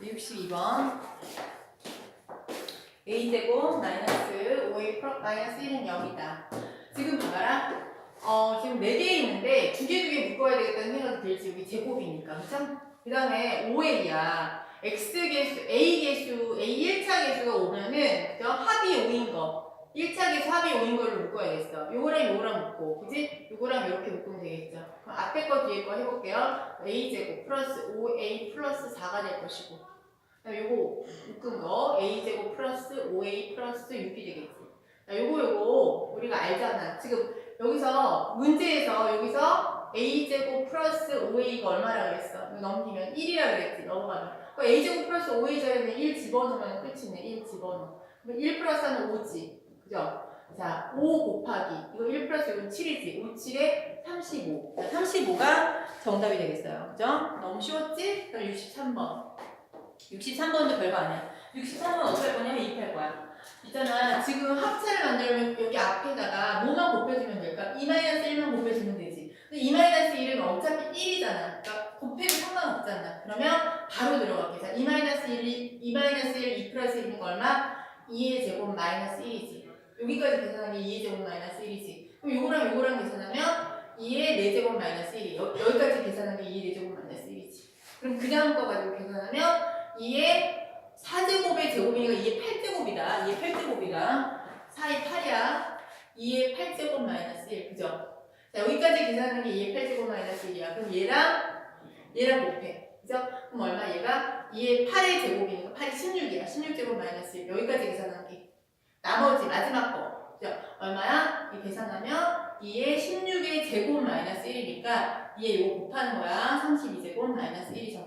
62번 a제곱 마이너스 5a 플러스 마이너스 1은 0이다. 지금 봐봐라. 어, 지금 4개 있는데 두개두개 묶어야 되겠다는 생각이 들지. 여기 제곱이니까. 그쵸? 그 다음에 5a야. x계수, a계수, a 1차 계수가 오면은 그죠? 합이 5인 거. 1차 계수 합이 5인 걸로 묶어야겠어. 요거랑 요거랑 묶고, 그지? 요거랑 이렇게 묶으면 되겠죠. 앞에 거 뒤에 거 해볼게요. a제곱 플러스 5a 플러스 4가 될 것이고. 요거 묶은 거 a제곱 플러스 5a 플러스 6이 되겠지. 자, 요거 요거 우리가 알잖아. 지금 여기서 문제에서 여기서 a제곱 플러스 5a가 얼마라 그랬어? 넘기면 1이라 그랬지. 넘어가면. 그 a제곱 플러스 5a 자리에 1 집어넣으면 끝이네. 1 집어넣어. 그럼 1 플러스 하는 5지. 그죠? 자, 5 곱하기. 이거 1 플러스 이건 7이지. 5, 7에 35. 자, 35가 정답이 되겠어요. 그죠? 너무 쉬웠지? 그럼 63번. 63번도 별거 아니야. 63번 어떻게 할 거냐면 이입할 거야. 있잖아. 지금 합차를 만들면 여기 앞에다가 뭐만 곱해주면 될까? 2-1만 곱해주면 되지. 근데 2-1은 어차피 1이잖아. 그러니까 곱해도 상관없잖아. 그러면 바로 들어갈게. 자, 2-1이, 2-1, 2 플러스 1인 거 얼마? 2의 제곱 마이너스 1이지. 여기까지 계산하면 2의 제곱 마이너스 1이지. 그럼 요거랑 요거랑 계산하면 2의 4제곱 마이너스 1이. 여, 여기까지 계산하면 2의 4제곱 마이너스 1이지. 그럼 그 다음 거 가지고 계산하면 2의 4제곱의 제곱이니까 2의 8제곱이다. 2의 8제곱이다. 4의 8이야. 2의 8제곱 마이너스 1. 그죠? 자, 여기까지 계산하는 게 2의 8제곱 마이너스 1이야. 그럼 얘랑, 얘랑 곱해. 그죠? 그럼 얼마? 얘가 2의 8의 제곱이니까 8이 16이야. 16제곱 마이너스 1. 여기까지 계산한 게. 나머지 마지막? 얼마야? 이 계산하면 2의 16의 제곱 마이너스 1이니까 2의 이거 곱하는 거야. 32제곱 마이너스 1.